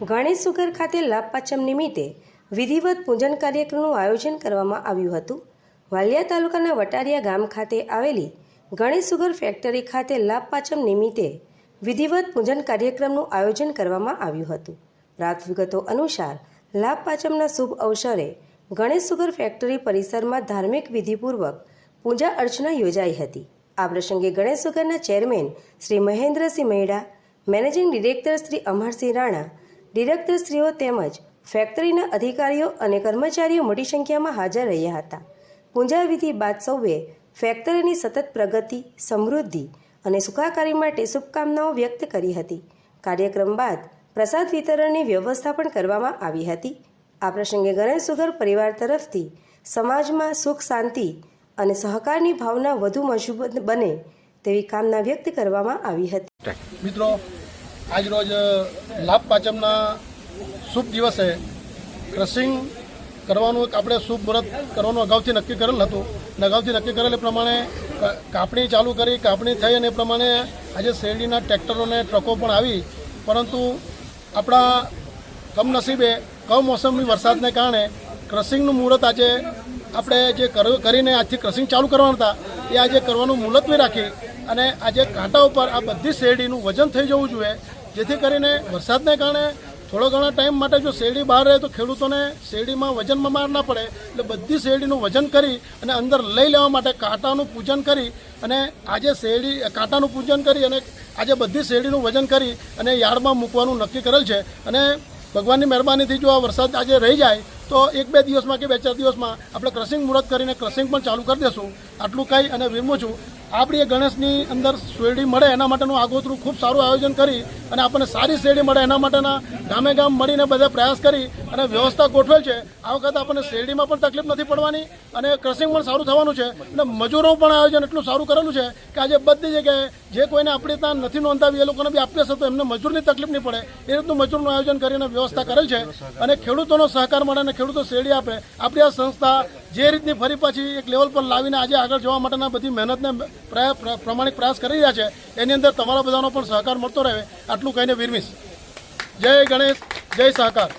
Ganesh sugar ખાતે લાભ પાંચમ નિમિત્તે વિધિવત પૂજન કાર્યક્રમનું આયોજન કરવામાં આવ્યું હતું. વાલિયા તાલુકાના વટારિયા ગામ ખાતે આવેલી ગણેશ સુગર ફેક્ટરી ખાતે લાભ પાંચમ નિમિત્તે વિધિવત પૂજન કાર્યક્રમનું આયોજન કરવામાં આવ્યું હતું. પ્રાપ્ત વિગતો અનુસાર લાભ પાંચમના શુભ અવસરે ગણેશ સુગર ફેક્ટરી પરિસરમાં ધાર્મિક વિધિપૂર્વક પૂજા અર્ચના યોજાઈ હતી. આ પ્રસંગે Ganesh સુગરના chairman Shri Mahendrasinh Maheda managing director Shri Amarsinh Rana ડિરેક્ટરશ્રીઓ તેમજ ફેક્ટરીના અધિકારીઓ અને કર્મચારીઓ મોટી સંખ્યામાં હાજર રહ્યા હતા. પૂંજાવિધિ બાદ સૌએ ફેક્ટરીની સતત પ્રગતિ, સમૃદ્ધિ અને સુખાકારી માટે શુભકામનાઓ વ્યક્ત કરી હતી. કાર્યક્રમ બાદ પ્રસાદ વિતરણની વ્યવસ્થા પણ કરવામાં આવી હતી. આ પ્રસંગે ગણેશ સુગર પરિવાર તરફથી સમાજમાં સુખ, શાંતિ અને સહકારની ભાવના વધુ મજબૂત બને તેવી કામના વ્યક્ત કરવામાં આવી હતી. મિત્રો આજરોજ લાભ પાંચમના શુભ દિવસે ક્રશિંગ કરવાનું એક આપણે શુભ મુહૂર્ત કરવાનું અગાઉથી નક્કી કરેલ હતું. અગાઉથી નક્કી કરેલ એ પ્રમાણે કાપણી ચાલુ કરી, કાપણી થઈ અને એ પ્રમાણે આજે શેરડીના ટ્રેક્ટરો અને ટ્રકો પણ આવી. પરંતુ આપણા કમનસીબે કમોસમી વરસાદને કારણે ક્રશિંગનું મુહૂર્ત આજે આપણે જે કર- કરીને આજથી ક્રશિંગ ચાલુ કરવાના હતા, એ આજે કરવાનું મુલતવી રાખી અને આજે કાંટા ઉપર આ બધી શેરડીનું વજન થઈ જવું જોઈએ. જેથી કરીને વરસાદને કારણે થોડો ઘણા ટાઈમ માટે જો શેરડી બહાર રહે તો ખેડૂતોને શેરડીમાં વજનમાં માર ના પડે, એટલે બધી શેરડીનું વજન કરી અને અંદર લઈ લેવા માટે કાંટાનું પૂજન કરી અને આજે શેરડી, કાંટાનું પૂજન કરી અને આજે બધી શેરડીનું વજન કરી અને યાર્ડમાં મૂકવાનું નક્કી કરેલ છે. અને ભગવાનની મહેરબાનીથી જો આ વરસાદ આજે રહી જાય તો એક બે દિવસમાં કે બે ચાર દિવસમાં આપણે ક્રશિંગ મુહૂર્ત કરીને ક્રશિંગ પણ ચાલુ કરી દેશું. આટલું કહી અને વિરમું છું. આપણી ગણેશની અંદર શેરડી મળે એના માટેનું આગોતરું ખૂબ સારું આયોજન કરી અને આપણને સારી શેરડી મળે એના માટેના ગામે ગામ મળીને બધા પ્રયાસ કરી અને વ્યવસ્થા ગોઠવેલ છે. આ વખતે આપણને શેરડીમાં પણ તકલીફ નથી પડવાની અને ક્રશિંગ પણ સારું થવાનું છે અને મજૂરો પણ આયોજન એટલું સારું કરેલું છે કે આજે બધી જગ્યાએ જે કોઈને આપણી ત્યાં નથી નોંધાવી એ લોકોને બી આપીએ તો એમને મજૂરની તકલીફ નહીં પડે. એ રીતનું મજૂરનું આયોજન કરીને વ્યવસ્થા કરેલ છે અને ખેડૂતોનો સહકાર મળે અને ખેડૂતો શેરડી આપે. આપણી આ સંસ્થા જે રીતની ફરી પાછી એક લેવલ પર લાવીને આજે આગળ જવા માટેના બધી મહેનતને પ્રમાણિક પ્રયાસ કરી રહ્યા છે, એની અંદર તમારા બધાનો પણ સહકાર મળતો રહે, આટલું કહીને વિરમીશ. જય ગણેશ, જય સહકાર.